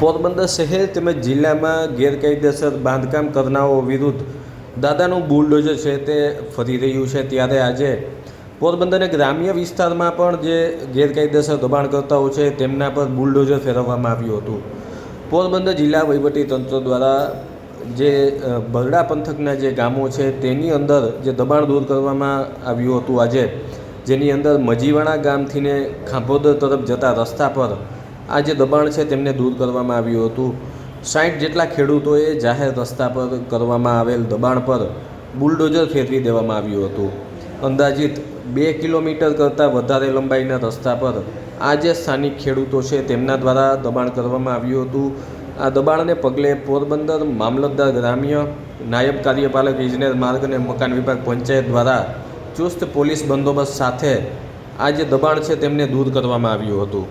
પોરબંદર શહેર તેમજ જિલ્લામાં ગેરકાયદેસર બાંધકામ કરનારાઓ વિરુદ્ધ દાદાનું બુલડોઝર છે તે ફરી રહ્યું છે. ત્યારે આજે પોરબંદરના ગ્રામ્ય વિસ્તારમાં પણ જે ગેરકાયદેસર દબાણકર્તાઓ છે તેમના પર બુલડોઝર ફેરવવામાં આવ્યું હતું. પોરબંદર જિલ્લા તંત્ર દ્વારા જે બરડા પંથકના જે ગામો છે તેની અંદર જે દબાણ દૂર કરવામાં આવ્યું હતું આજે, જેની અંદર મજીવાણા ગામથીને ખાંભોદર તરફ જતા રસ્તા પર આ જે દબાણ છે તેમને દૂર કરવામાં આવ્યું હતું. સાઠ જેટલા ખેડૂતોએ જાહેર રસ્તા પર કરવામાં આવેલ દબાણ પર બુલડોઝર ફેરવી દેવામાં આવ્યું હતું. અંદાજિત બે કિલોમીટર કરતાં વધારે લંબાઈના રસ્તા પર આ જે સ્થાનિક ખેડૂતો છે તેમના દ્વારા દબાણ કરવામાં આવ્યું હતું. આ દબાણને પગલે પોરબંદર મામલતદાર ગ્રામ્ય નાયબ કાર્યપાલક ઇજનેર માર્ગ અને મકાન વિભાગ પંચાયત દ્વારા ચુસ્ત પોલીસ બંદોબસ્ત સાથે આ જે દબાણ છે તેમને દૂર કરવામાં આવ્યું હતું.